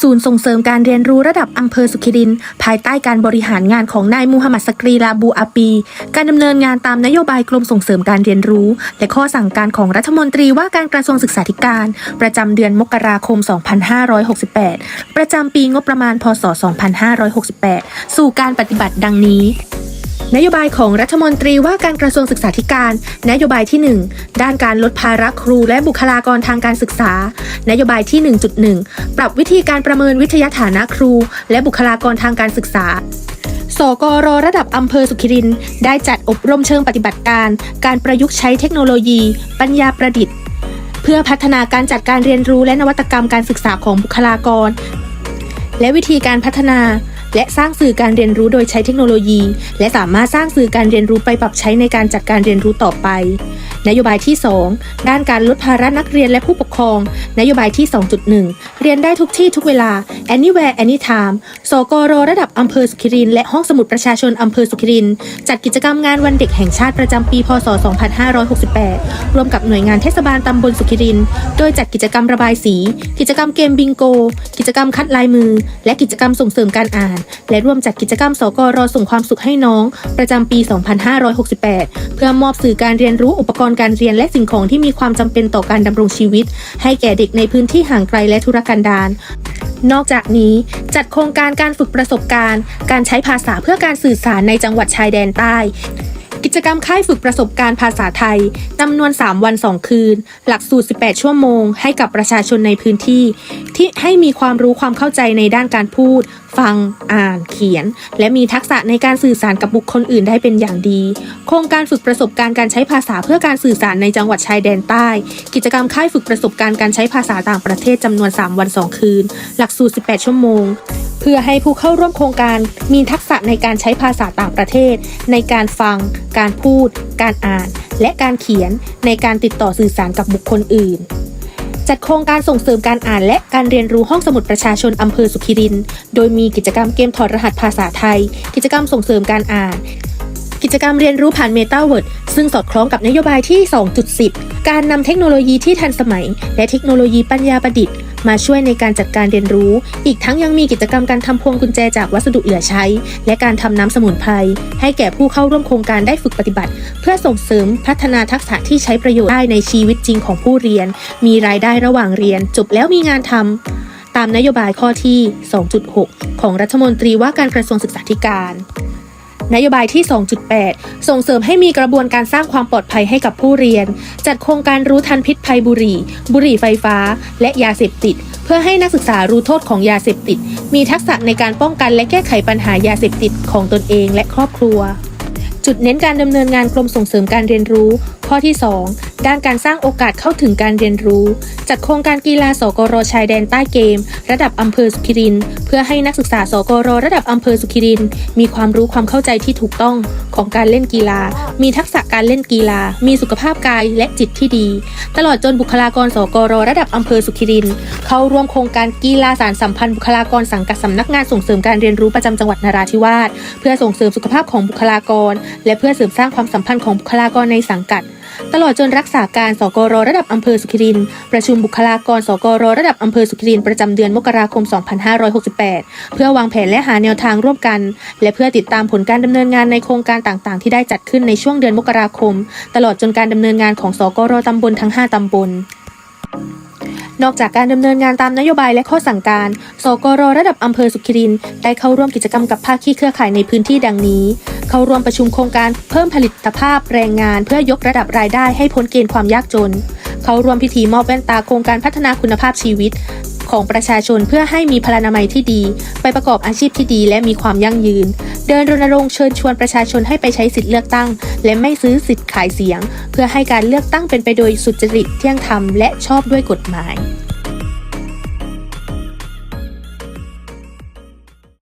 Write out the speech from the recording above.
ศูนย์ส่งเสริมการเรียนรู้ระดับอำเภอสุขิริน ภายใต้การบริหารงานของนายมูฮัมหมัดสกรีลาบูอาปี การดำเนินงานตามนโยบายกรมส่งเสริมการเรียนรู้ และข้อสั่งการของรัฐมนตรีว่าการกระทรวงศึกษาธิการ ประจำเดือนมกราคม 2568 ประจำปีงบประมาณพศ 2568 สู่การปฏิบัติดังนี้ นโยบายของรัฐมนตรีว่าการกระทรวงศึกษาธิการ นโยบายที่ 1 ด้านการลดภาระครูและบุคลากรทางการศึกษา นโยบายที่ 1.1 ปรับวิธีการประเมินวิทยาฐานะครู และบุคลากรทางการศึกษาสกรระดับอำเภอสุขิริน ได้จัดอบรมเชิงปฏิบัติการ การประยุกต์ใช้เทคโนโลยี ปัญญาประดิษฐ์ เพื่อพัฒนาการจัดการเรียนรู้และนวัตกรรมการศึกษาของบุคลากร และวิธีการพัฒนา และสร้างสื่อการเรียนรู้โดยใช้เทคโนโลยี และสามารถสร้างสื่อการเรียนรู้ไปปรับใช้ในการจัดการเรียนรู้ต่อไป นโยบายที่ 2 ด้านการลดภาระนักเรียนและผู้ปกครอง นโยบายที่ 2.1 เรียนได้ทุกที่ทุกเวลา anywhere anytime สกรระดับอำเภอสุขิรินและห้องสมุดประชาชนอำเภอสุขิริน จัดกิจกรรมงานวันเด็กแห่งชาติประจำปี พศ 2568 ร่วมกับหน่วยงานเทศบาลตำบลสุขิริน โดยจัดกิจกรรมระบายสี กิจกรรมเกมบิงโก กิจกรรมคัดลายมือ และกิจกรรมส่งเสริมการอ่าน และร่วมจัดกิจกรรม สกรส่งความสุขให้น้อง ประจำปี 2568 เพื่อมอบสื่อการเรียนรู้อุปกรณ์การเรียนและสิ่งของที่มีความจำเป็นต่อการดำรงชีวิต ให้แก่เด็กในพื้นที่ห่างไกลและธุรกันดารนอกจากนี้จัดโครงการการฝึกประสบการณ์ การใช้ภาษาเพื่อการสื่อสารในจังหวัดชายแดนใต้ กิจกรรมค่ายฝึกประสบการณ์ภาษาไทยจำนวน 3 วัน 2 คืน หลักสูตร 18 ชั่วโมง ให้กับประชาชนในพื้นที่ ที่ให้มีความรู้ความเข้าใจในด้านการพูด ฟัง อ่าน เขียน และมีทักษะในการสื่อสารกับบุคคลอื่นได้เป็นอย่างดี โครงการฝึกประสบการณ์การใช้ภาษาเพื่อการสื่อสารในจังหวัดชายแดนใต้ กิจกรรมค่ายฝึกประสบการณ์การใช้ภาษาต่างประเทศจำนวน 3 วัน 2 คืน หลักสูตร 18 ชั่วโมง พื่อให้ผู้เข้าร่วมโครงการมีทักษะในการใช้ภาษาต่างประเทศ ในการฟัง การพูด การอ่าน และการเขียนในการติดต่อสื่อสารกับบุคคลอื่นจัดโครงการส่งเสริมการอ่านและการเรียนรู้ห้องสมุดประชาชนอำเภอสุขิริน โดยมีกิจกรรมเกมถอดรหัสภาษาไทย กิจกรรมส่งเสริมการอ่าน กิจกรรมเรียนรู้ผ่านเมตาเวิร์ดซึ่งสอดคล้องกับนโยบายที่ 2.10 การนำเทคโนโลยีที่ทันสมัย และเทคโนโลยีปัญญาประดิษฐ์ มาช่วยในการจัดการเรียนรู้ อีกทั้งยังมีกิจกรรมการทำพวงกุญแจจากวัสดุเหลือใช้ และการทำน้ำสมุนไพรให้แก่ผู้เข้าร่วมโครงการได้ฝึกปฏิบัติ เพื่อส่งเสริมพัฒนาทักษะที่ใช้ประโยชน์ได้ในชีวิตจริงของผู้เรียน มีรายได้ระหว่างเรียน จบแล้วมีงานทำตามนโยบายข้อที่ 2.6 ของรัฐมนตรีว่าการกระทรวงศึกษาธิการ นโยบายที่ 2.8 ส่งเสริมให้มีกระบวนการสร้างความปลอดภัยให้กับผู้เรียน จัดโครงการรู้ทันพิษภัยบุหรี่ บุหรี่ไฟฟ้า และยาเสพติด เพื่อให้นักศึกษารู้โทษของยาเสพติด มีทักษะในการป้องกันและแก้ไขปัญหายาเสพติดของตนเองและครอบครัวจุดเน้นการดำเนินงานกรมส่งเสริมการเรียนรู้ ข้อที่ 2 ด้านการสร้างโอกาสเข้าถึงการเรียนรู้ จัดโครงการกีฬาสกรชายแดนใต้เกม ระดับอำเภอสุขิริน เพื่อให้นักศึกษาสกรระดับอำเภอสุขิริน มีความรู้ความเข้าใจที่ถูกต้องของการเล่นกีฬา มีทักษะการเล่นกีฬา มีสุขภาพกายและจิตที่ดี ตลอดจนบุคลากรสกรระดับอำเภอสุขิริน เข้าร่วมโครงการกีฬาสารสัมพันธ์บุคลากรสังกัดสำนักงานส่งเสริมการเรียนรู้ประจำจังหวัดนราธิวาสเพื่อส่งเสริมสุขภาพของบุคลากร และเพื่อเสริมสร้างความสัมพันธ์ของบุคลากรในสังกัด ตลอดจนรักษาการสกรระดับอำเภอสุขิริน ประชุมบุคลากรสกรระดับอำเภอสุขิริน ประจำเดือนมกราคม 2568 เพื่อวางแผนและหาแนวทางร่วมกัน และเพื่อติดตามผลการดำเนินงานในโครงการต่างๆ ที่ได้จัดขึ้นในช่วงเดือนมกราคม ตลอดจนการดำเนินงานของสกรตำบลทั้ง 5ตำบล นอกจากการดำเนินงานตามนโยบายและข้อสั่งการ สกรระดับอำเภอสุขิรินได้เข้าร่วมกิจกรรมกับภาคีเครือข่ายในพื้นที่ดังนี้ เข้าร่วมประชุมโครงการเพิ่มผลิตภาพแรงงาน เพื่อยกระดับรายได้ให้พ้นเกณฑ์ความยากจน เข้าร่วมพิธีมอบแว่นตาโครงการพัฒนาคุณภาพชีวิต ของประชาชนเพื่อให้มีพลานามัยที่ดี ไปประกอบอาชีพที่ดีและมีความยั่งยืน เดินรณรงค์เชิญชวนประชาชนให้ไปใช้สิทธิเลือกตั้ง และไม่ซื้อสิทธิ์ขายเสียง เพื่อให้การเลือกตั้งเป็นไปโดยสุจริตเที่ยงธรรมและชอบด้วยกฎหมาย